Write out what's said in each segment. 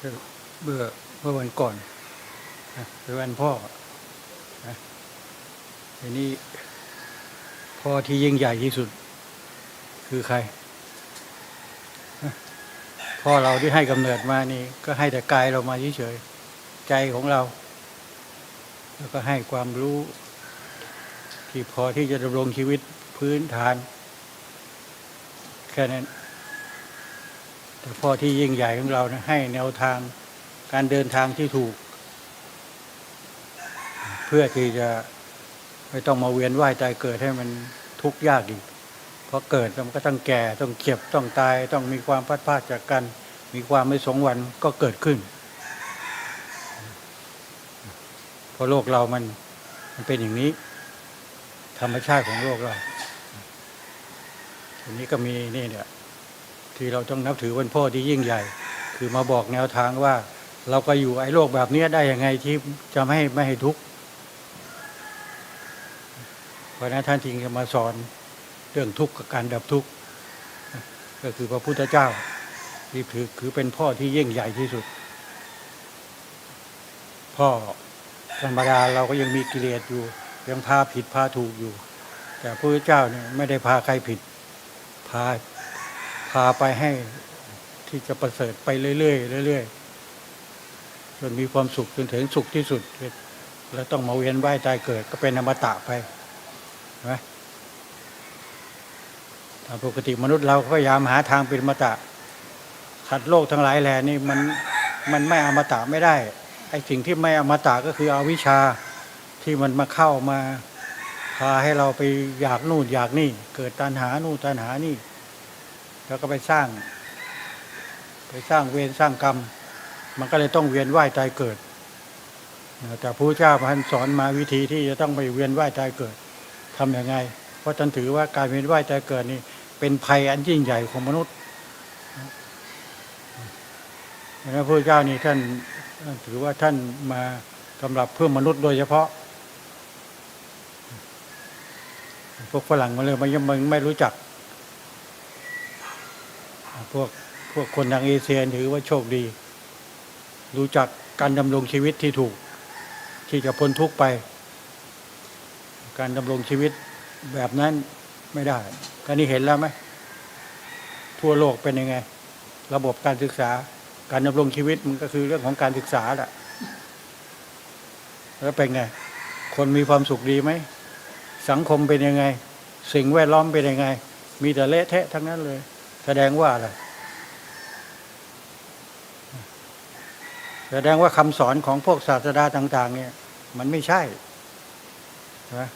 เมื่อเมื่อวันก่อนนะเป็นวันพ่อทีนี้พ่อที่ยิ่งใหญ่ที่สุด คือใคร พ่อเราที่ให้กำเนิดมานี่ ก็ให้แต่กายเรามาเฉยๆใจของเรา แล้วก็ให้ความรู้ ที่พอที่จะดำรงชีวิตพื้นฐาน แค่นั้น พ่อที่ยิ่งใหญ่ของเรานะให้แนวทางการเดินทางที่ถูก เพื่อที่จะไม่ต้องมาเวียนว่ายตายเกิดให้มันทุกข์ยากอีกเพราะเกิดแล้วมันก็ต้องแก่ต้องเจ็บต้องตาย ต้องมีความพัดพลาดจากกัน มีความไม่สงวันก็เกิดขึ้นเพราะโลกเรามันมันเป็นอย่างนี้ ธรรมชาติของโลกเราทีนี้ก็มีนี่เนี่ย ที่เราต้องนับถือวันพ่อที่ยิ่งใหญ่ คือมาบอกแนวทางว่า เราก็อยู่ไอ้โลกแบบนี้ได้ยังไงที่จะไม่ให้ไม่ให้ทุกข์เพราะฉะนั้นท่านจึงจะมาสอนเรื่องทุกข์กับการดับทุกข์ก็คือพระพุทธเจ้าที่ถือคือเป็นพ่อที่ยิ่งใหญ่ที่สุด พ่อธรรมดาเราก็ยังมีกิเลสอยู่ ยังพาผิดพาถูกอยู่ แต่พระพุทธเจ้าเนี่ยไม่ได้พาใครผิดพา พาไปให้ที่จะประเสริฐไปเรื่อยๆเรื่อยๆจนมีความสุขจนถึงสุขที่สุด แล้วต้องมาเวียนว่ายตายเกิดก็เป็นอมตะไปนะตามปกติมนุษย์เราก็พยายามหาทางเป็นอมตะขัดโลกทั้งหลายแหล่นี่มันมันไม่อมตะไม่ได้ไอ้สิ่งที่ไม่อมตะก็คืออวิชชาที่มันมาเข้ามาพาให้เราไปอยากนู่นอยากนี่ เกิดตัณหานู่นตัณหานี่ แล้วก็ไปสร้าง ไปสร้างเวรสร้างกรรม มันก็เลยต้องเวียนว่ายตายเกิดแต่พระพุทธเจ้าท่านสอนมาวิธีที่จะต้องไปเวียนว่ายตายเกิดทำอย่างไง เพราะท่านถือว่าการเวียนว่ายตายเกิดนี่เป็นภัยอันยิ่งใหญ่ของมนุษย์ดังนั้นพระพุทธเจ้านี่ท่านท่านถือว่าท่านมาสำหรับเพื่อมนุษย์โดยเฉพาะ พวกฝรั่งมันเลยมันยังไม่รู้จัก พวกพวกคนทางเอเชียถือว่าโชคดี รู้จักการดำรงชีวิตที่ถูก ที่จะพ้นทุกข์ไป การดำรงชีวิตแบบนั้นไม่ได้การนี้เห็นแล้วไหมทั่วโลกเป็นยังไง ระบบการศึกษา การดำรงชีวิตมันก็คือเรื่องของการศึกษาแหละแล้วเป็นไง คนมีความสุขดีไหม สังคมเป็นยังไง สิ่งแวดล้อมเป็นยังไง มีแต่เละเทะทั้งนั้นเลย แสดงว่าอะไร แสดงว่าคำสอนของพวกศาสดาต่าง ๆ เนี่ย มันไม่ใช่นะ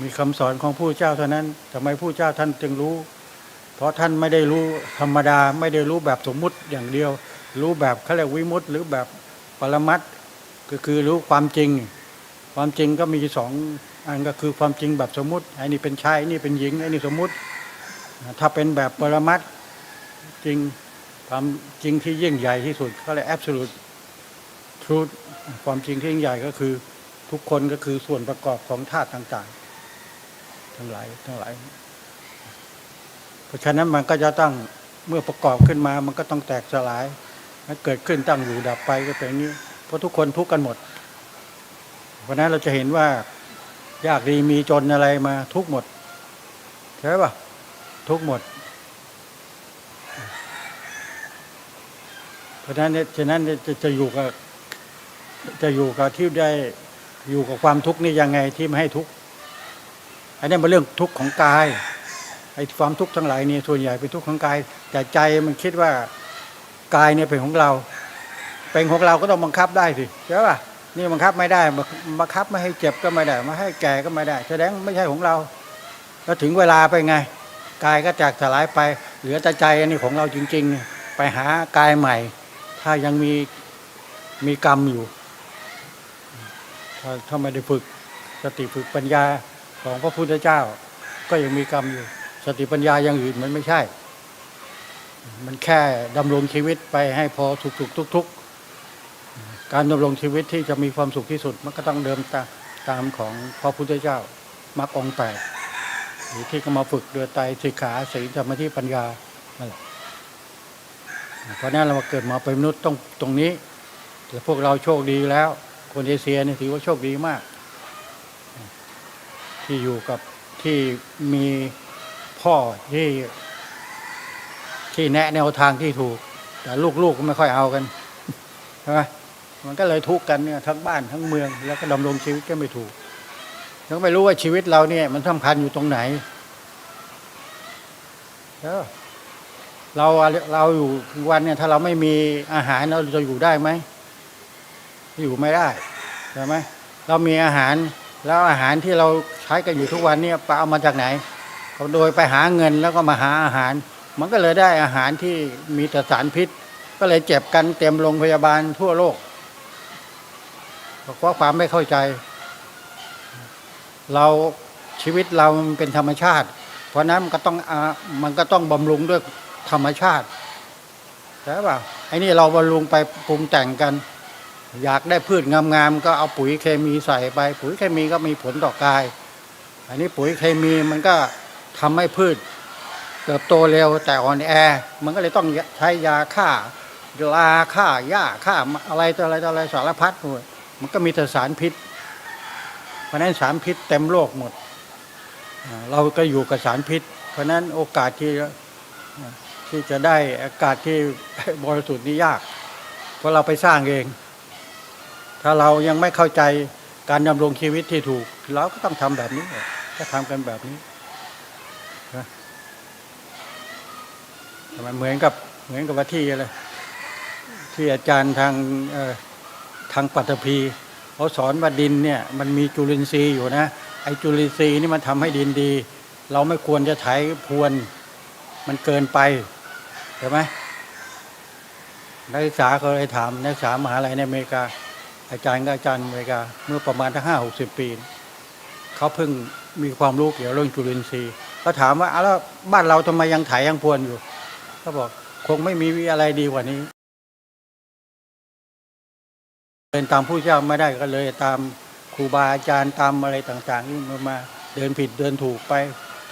มีคำสอนของผู้เจ้าเท่านั้นทำไมผู้เจ้าท่านจึงรู้ เพราะท่านไม่ได้รู้ธรรมดา ไม่ได้รู้แบบสมมุติอย่างเดียว รู้แบบเขาเรียกวิมุตติหรือแบบปรมัตก็คือรู้ความจริง ความจริงก็มีสองอันก็คือความจริงแบบสมมติไอ้นี่เป็นชายนี่เป็นหญิงไอ้นี่สมมติ ถ้าเป็นแบบปรมัตจริง ความจริงที่ยิ่งใหญ่ที่สุดเขาเรียก absolute truth ความจริงที่ยิ่งใหญ่ก็คือทุกคนก็คือส่วนประกอบของธาตุต่างๆ ทั้งหลายทั้งหลาย เพราะฉะนั้นมันก็จะต้องเมื่อประกอบขึ้นมามันก็ต้องแตกสลายมันเกิดขึ้นตั้งอยู่ดับไปก็เป็นอย่างนี้ เพราะทุกคนทุกกันหมด เพราะฉะนั้นเราจะเห็นว่ายากดีมีจนอะไรมาทุกหมดใช่ปะทุกหมด เพราะฉะนั้นเนี่ยฉะนั้นเนี่ยจะจะอยู่กับจะอยู่กับที่ได้อยู่กับความทุกข์นี่ยังไงที่ไม่ให้ทุกข์อันนี้เป็นเรื่องทุกข์ของกายไอ้ความทุกข์ทั้งหลายนี่ส่วนใหญ่เป็นทุกข์ของกาย แต่ใจมันคิดว่ากายเนี่ยเป็นของเรา เป็นของเราก็ต้องบังคับได้สิใช่ป่ะนี่บังคับไม่ได้บังคับไม่ให้เจ็บก็ไม่ได้ไม่ให้แก่ก็ไม่ได้ แสดงไม่ใช่ของเรา แล้วถึงเวลาไปไงกายก็จากสลายไป เหลือแต่ใจอันนี้ของเราจริง ๆ ไปหากายใหม่ ถ้ายังมีมีกรรมอยู่ ถ้าถ้าไม่ได้ฝึกสติฝึกปัญญาของพระพุทธเจ้า ก็ยังมีกรรมอยู่ สติปัญญาอย่างอื่นมันไม่ใช่ มันแค่ดำรงชีวิตไปให้พอถูกๆทุกๆการดำรงชีวิตที่จะมีความสุขที่สุด มันก็ต้องเดิมตาตามของพระพุทธเจ้ามรรคองแปดหรือที่ก็มาฝึกเดือไตรสิกขาศีลสมาธิปัญญานั่นแหละ เพราะนั้นเราเกิดมาเป็นมนุษย์ต้องตรงนี้แต่พวกเราโชคดีแล้ว คนเอเชียเนี่ยถือว่าโชคดีมาก ที่อยู่กับที่มีพ่อที่ที่แนะแนวทางที่ถูก แต่ลูกๆก็ไม่ค่อยเอากันใช่ไหมมันก็เลยทุกข์กันเนี่ยทั้งบ้านทั้งเมือง แล้วก็ดำรงชีวิตก็ไม่ถูกยังไม่รู้ว่าชีวิตเราเนี่ย มันสำคัญอยู่ตรงไหนแล้ว เราเราอยู่วันเนี่ยถ้าเราไม่มีอาหารเราจะอยู่ได้ไหมอยู่ไม่ได้ใช่ไหมเรามีอาหารแล้วอาหารที่เราใช้กันอยู่ทุกวันเนี่ยไปเอามาจากไหนก็โดยไปหาเงินแล้วก็มาหาอาหาร มันก็เลยได้อาหารที่มีแต่สารพิษ ก็เลยเจ็บกันเต็มโรงพยาบาลทั่วโลกเพราะความไม่เข้าใจ เราชีวิตเราเป็นธรรมชาติ เพราะนั้นมันก็ต้องอมันก็ต้องบำรุงด้วย ธรรมชาติใช่ป่ะไอ้นี่เราบำรุงไปปรุงแต่งกัน อยากได้พืชงามๆก็เอาปุ๋ยเคมีใส่ไป ปุ๋ยเคมีก็มีผลต่อกาย อันนี้ปุ๋ยเคมีมันก็ทำให้พืชเติบโตเร็วแต่อ่อนแอ มันก็เลยต้องใช้ยาฆ่าลาฆ่าหญ้าฆ่าอะไรต่ออะไรต่ออะไรสารพัดหมดมันก็มีแต่สารพิษ เพราะนั้นสารพิษเต็มโลกหมด เราก็อยู่กับสารพิษ เพราะนั้นโอกาสที่ ที่จะได้อากาศที่บริสุทธิ์นี่ยาก เพราะเราไปสร้างเอง ถ้าเรายังไม่เข้าใจการดำรงชีวิตที่ถูก เราก็ต้องทำแบบนี้ก็ทำกันแบบนี้มันเหมือนกับเหมือนกับว่าที่อะไรที่อาจารย์ทางทางปัตภีเขาสอนว่าดินเนี่ยมันมีจุลินทรีย์อยู่นะไอ้จุลินทรีย์นี่มันทำให้ดินดี เราไม่ควรจะไถพรวนมันเกินไป ใช่ไหมนักศึกษาเขาเลยถามนักศึกษามหาลัยในอเมริกา อาจารย์ก็อาจารย์อเมริกา เมื่อประมาณทั้งห้าหกสิบปี เขาเพิ่งมีความรู้เกี่ยวกับเรื่องจุลินทรีย์เขาถามว่าอ้าวแล้วบ้านเราทำไมยังไถยังพวนอยู่ก็บอกคงไม่มีอะไรดีกว่านี้เดินตามผู้เจ้าไม่ได้ก็เลยตามครูบาอาจารย์ตามอะไรต่างๆนี่มามาเดินผิดเดินถูกไป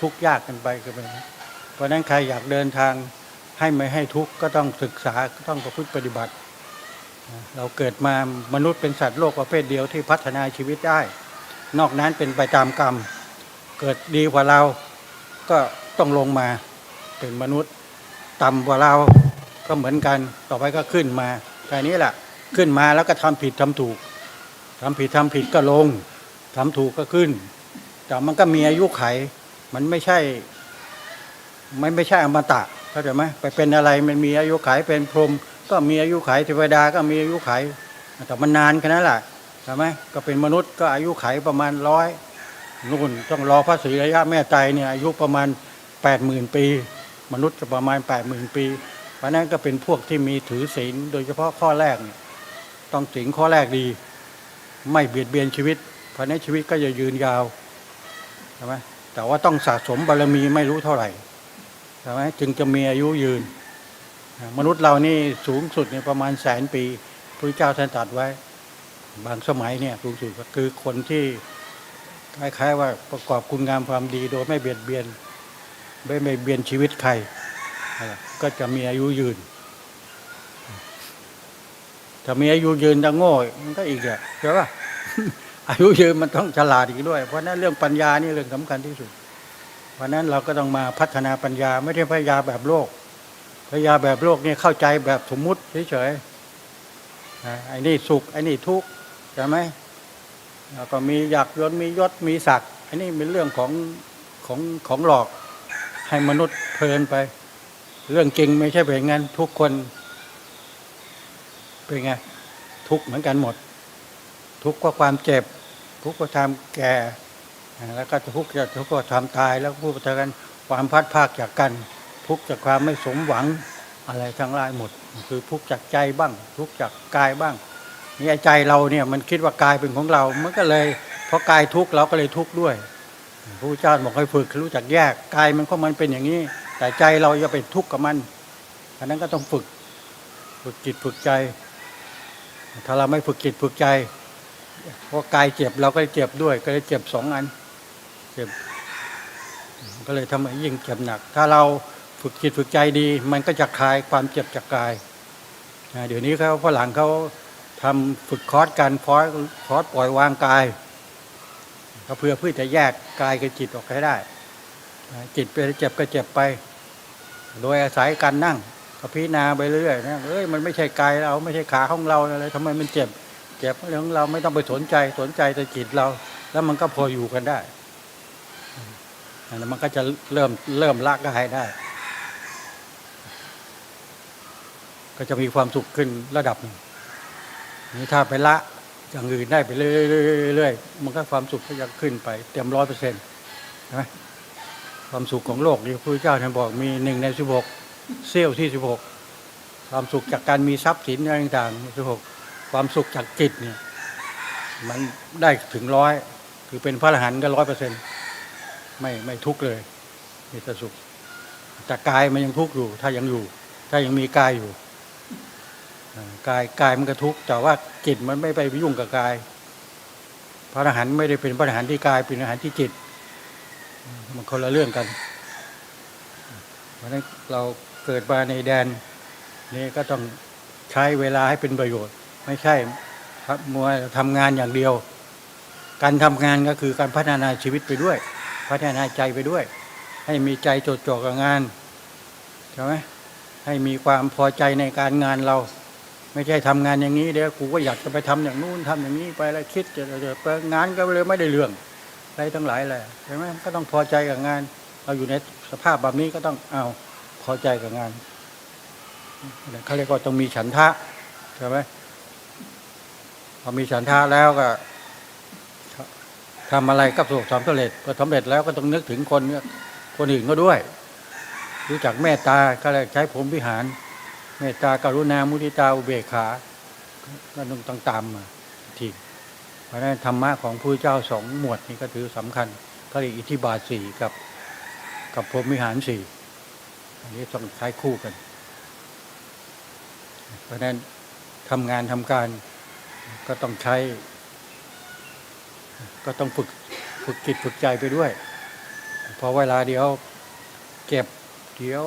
ทุกยากกันไปก็เป็นเพราะนั้นใครอยากเดินทาง ให้ไม่ให้ทุกข์ก็ต้องศึกษาก็ต้องประพฤติปฏิบัติ เราเกิดมามนุษย์เป็นสัตว์โลกประเภทเดียวที่พัฒนาชีวิตได้ นอกนั้นเป็นไปตามกรรม เกิดดีกว่าเราก็ต้องลงมาเป็นมนุษย์ต่ำกว่าเราก็เหมือนกันต่อไปก็ขึ้นมาแค่นี้แหละขึ้นมาแล้วก็ทำผิดทำถูกทำผิดทำผิดก็ลงทำถูกก็ขึ้น แต่มันก็มีอายุไข มันไม่ใช่ไม่ไม่ใช่อมตะ เข้าใจไหมไปเป็นอะไรมันมีอายุไขเป็นพรหมก็มีอายุไขเทวดาก็มีอายุไขแต่มันนานแค่นั้นแหละใช่ไหมก็เป็นมนุษย์ก็อายุไขประมาณร้อยนู่นต้องรอพระศรีระยะแม่ใจเนี่ยอายุประมาณแปดหมื่นปี มนุษย์จะประมาณแปดหมื่นปี เพราะนั้นก็เป็นพวกที่มีถือศีลโดยเฉพาะข้อแรกเนี่ยต้องศีลข้อแรกดี ไม่เบียดเบียนชีวิต เพราะนั้นชีวิตก็จะยืนยาวใช่ไหมแต่ว่าต้องสะสมบารมีไม่รู้เท่าไหร่ ใช่ไหมจึงจะมีอายุยืน มนุษย์เรานี่สูงสุดเนี่ยประมาณแสนปีพระเจ้าท่านตรัสไว้ บางสมัยเนี่ยสูงสุดก็คือคนที่คล้ายๆว่าประกอบคุณงามความดีโดยไม่เบียดเบียนไม่ไม่เบียนชีวิตใคร ก็จะมีอายุยืนถ้ามีอายุยืนจะโง่มันก็อีกอะใช่ปะอายุยืนมันต้องฉลาดอีกด้วย เพราะนั้นเรื่องปัญญานี่เรื่องสำคัญที่สุด เพราะนั้นเราก็ต้องมาพัฒนาปัญญาไม่ใช่ปัญญาแบบโลกปัญญาแบบโลกนี่เข้าใจแบบสมมุติเฉยๆอ่าไอ้นี่สุขไอ้นี่ทุกข์ใช่ไหมแล้วก็มีอยากยศมียศมีศักดิ์ไอ้นี่เป็นเรื่องของของของหลอกให้มนุษย์เพลินไป เรื่องจริงไม่ใช่เป็นงั้นทุกคนเป็นไงทุกเหมือนกันหมด ทุกข์ก็ความเจ็บ ทุกข์ก็ความแก่ แล้วก็ทุกข์จะทุกข์ก็ความตายแล้วพูดถึงกันความพัดภาคจากกัน ทุกข์จากความไม่สมหวังอะไรทั้งหลายหมด คือทุกข์จากใจบ้าง ทุกข์จากกายบ้างนี่ใจเราเนี่ยมันคิดว่ากายเป็นของเรา มันก็เลยเพราะกายทุกข์เราก็เลยทุกข์ด้วยพระเจ้าบอกให้ฝึกรู้จักแยกกายมันก็มันเป็นอย่างนี้ แต่ใจเราอย่าไปทุกข์กับมันอันนั้นก็ต้องฝึกฝึกจิตฝึกใจ ถ้าเราไม่ฝึกจิตฝึกใจเพราะกายเจ็บเราก็เจ็บด้วย ก็เลยเจ็บสองอัน จ็บ ก็เลยทำให้ยิ่งเจ็บหนัก ถ้าเราฝึกจิตฝึกใจดี มันก็จะคลายความเจ็บจากกายเดี๋ยวนี้เขาฝรั่งเขาทำฝึกคอร์สการคอร์สคอร์สปล่อยวางกายก็เพื่อเพื่อจะแยกกายกับจิตออกให้ได้ จิตไปเจ็บก็เจ็บไป โดยอาศัยการนั่งก็พิจารณาไปเรื่อยนะเอ้ยมันไม่ใช่กายเราไม่ใช่ขาของเราอะไรทำไมมันเจ็บ เจ็บเรื่องเราไม่ต้องไปสนใจสนใจแต่จิตเรา แล้วมันก็พออยู่กันได้ อันนั้นมันก็จะเริ่มเริ่มละกายได้ ก็จะมีความสุขขึ้นระดับหนึ่งนี่ถ้าไปละอย่างอื่นได้ไปเรื่อยๆมันก็ความสุขก็จะขึ้นไป เต็มร้อยเปอร์เซ็นต์นะความสุขของโลกนี่พระพุทธเจ้าท่านบอกมีหนึ่งในสิบหกเซี่ยวที่สิบหกความสุขจากการมีทรัพย์สินอะไรต่างๆสิบหกความสุขจากจิตเนี่ยมันได้ถึงร้อยคือเป็นพระอรหันต์ก็ร้อยเปอร์เซ็นต์ ไม่ไม่ทุกข์เลย มีแต่สุขแต่กายมันยังทุกข์อยู่ ถ้ายังอยู่ ถ้ายังมีกายอยู่กายกายมันก็ทุกข์แต่ว่าจิตมันไม่ไปยุ่งกับกาย พระอรหันต์ไม่ได้เป็นพระอรหันต์ที่กายเป็นอรหันต์ที่จิต มันคนละเรื่องกันเพราะฉะนั้นเราเกิดมาในแดนนี้ก็ต้องใช้เวลาให้เป็นประโยชน์ ไม่ใช่ครับมัวทำงานอย่างเดียว การทำงานก็คือการพัฒนาชีวิตไปด้วย พัฒนาใจไปด้วย ให้มีใจจดจ่อกับงานใช่ไหมให้มีความพอใจในการงานเรา ไม่ใช่ทำงานอย่างนี้เดี๋ยวกูก็อยากจะไปทำอย่างนู้นทำอย่างนี้ไปแล้วคิดจะจะไปงานก็เลยไม่ได้เรื่องอะไรทั้งหลายแหละใช่ไหมก็ต้องพอใจกับงาน เราอยู่ในสภาพแบบนี้ก็ต้องเอาพอใจกับงานเขาเรียกว่าต้องมีฉันทะใช่ไหมพอมีฉันทะแล้วก็ ทำอะไรก็ประสบความสำเร็จพอสำเร็จแล้วก็ต้องนึกถึงคนคนอื่นก็ด้วย รู้จักเมตตาก็เลยใช้ผมวิหาร เมตตากรุณามุทิตาอุเบกขาก็ต้องต้องตามมาทีเพราะนั้นธรรมะของพระเจ้าสองหมวดนี้ก็ถือสำคัญก็เรียกอิทธิบาทสี่กับ กับพรหมวิหารสี่อันนี้ต้องใช้คู่กัน เพราะนั้นทำงานทำการก็ต้องใช้ ก็ต้องฝึกฝึกจิตฝึกใจไปด้วย พอเวลาเดี๋ยวเก็บเดี๋ยว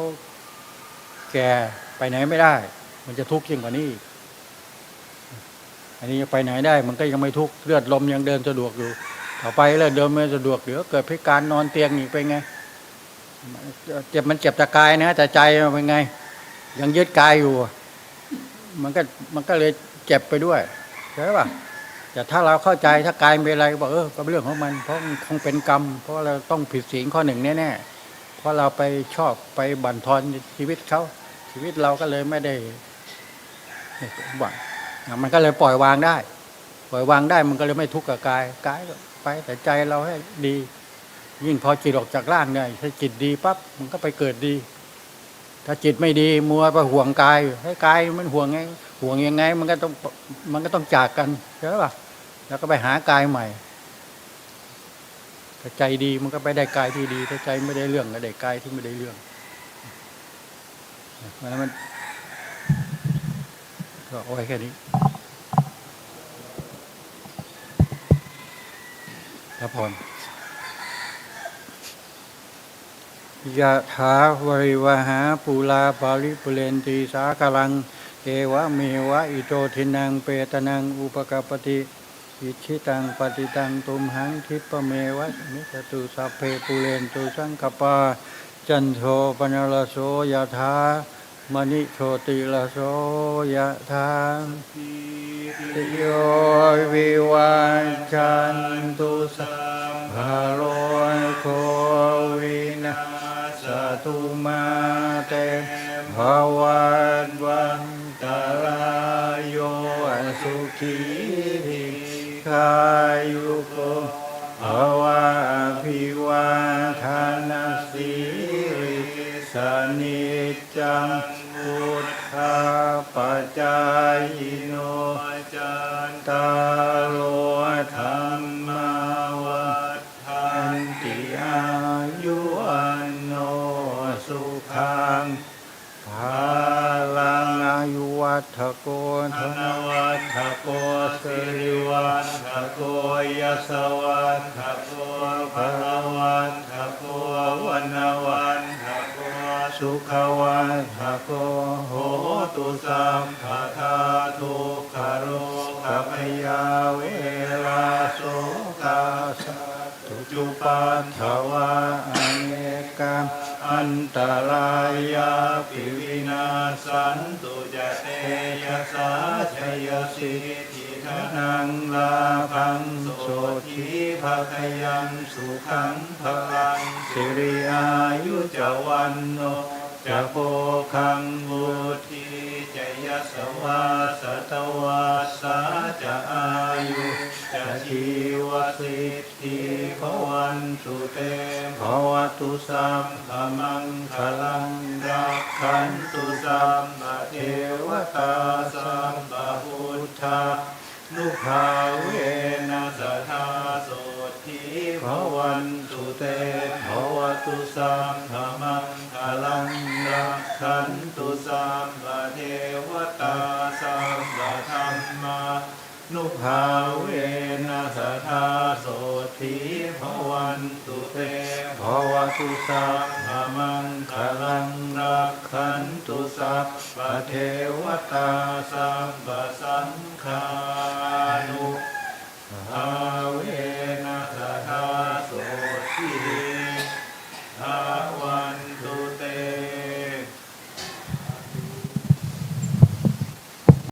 แก่ไปไหนไม่ได้ มันจะทุกข์ยิ่งกว่านี้ อันนี้ไปไหนได้ มันก็ยังไม่ทุกข์เลือดลมยังเดินสะดวกอยู่ต่อไปเลือดเดินไม่สะดวกเดี๋ยวเกิดพิการนอนเตียงอีกเป็นไงเจ็บมันเจ็บแต่กายนะแต่ใจเป็นไง ยังยึดกายอยู่ มันก็มันก็เลยเจ็บไปด้วยใช่ป่ะ แต่ถ้าเราเข้าใจถ้ากายเป็นอะไรบอกเออก็เป็นเรื่องของมัน เพราะมันคงเป็นกรรม เพราะเราต้องผิดศีลข้อหนึ่งแน่ๆเพราะเราไปชอบไปบั่นทอนชีวิตเขาชีวิตเราก็เลยไม่ได้หวังมันก็เลยปล่อยวางได้ ปล่อยวางได้มันก็เลยไม่ทุกข์กับกายกายก็ไปแต่ใจเราให้ดี ยิ่งพอจิตออกจากร่างเนี่ยถ้าจิตดีปั๊บมันก็ไปเกิดดี ถ้าจิตไม่ดีมัวไปห่วงกายให้กายมันห่วงไง ห่วงยังไง มันก็ต้องมันก็ต้องจากกันใช่ป่ะแล้วก็ไปหากายใหม่ถ้าใจดีมันก็ไปได้กายที่ดีถ้าใจไม่ได้เรื่องก็ได้กายที่ไม่ได้เรื่องมันมันก็เอาไว้แค่นี้พระพรยะถาวริวหาปูลาปาริปุเรนตีสากลัง เอวะเมวะอิโตทินังเปตนังอุปกปปติ อิชิตังปฏิตังตุมหังทิปะเมวะมิจตุสัพเพปุเรนตุสังกปา จันโทปนลโสยะถามณิโชติลโสยะถาติโยวิวันจันตุสัพพะโลโควินาสตุมาเตภวันวัน ตรายโยสุขีริคายุโกภวะพิวาทานาสีริสนิจังพุทธาปัจจาย สิริวัฏโกยสวัฏโกภะวัฏโกวันวันโกสุขวัฏทโกโหตุสัมภะทาทุกขโรคพยาเวราโสกาสาตุจุปัฏฐวาอเนกาอันตรายาปิวินาสันตุจะเตยสาชยสิท นังลาภังโสทีภะคยังสุขังพลังสิริอายุจวันโนจะโพคังบุธีจะยสวาสตวาสาจะอายุจะชีวสิทธิภวันตุเตภวตุสัมภมังคลังรักขันตุสัมเทวตาสัมปพุทธา นุภาเวนัสธาโสทีภวันตุเตภวตุสัมภมังคลังรักขันตุสัมปเทวตาสัมปธรรมานุภาเวนัสธาโสทีภวันตุเต วตุสัพพมังคลังรักขันตุสัพพเทวตาสัพพสังฆานุภาเว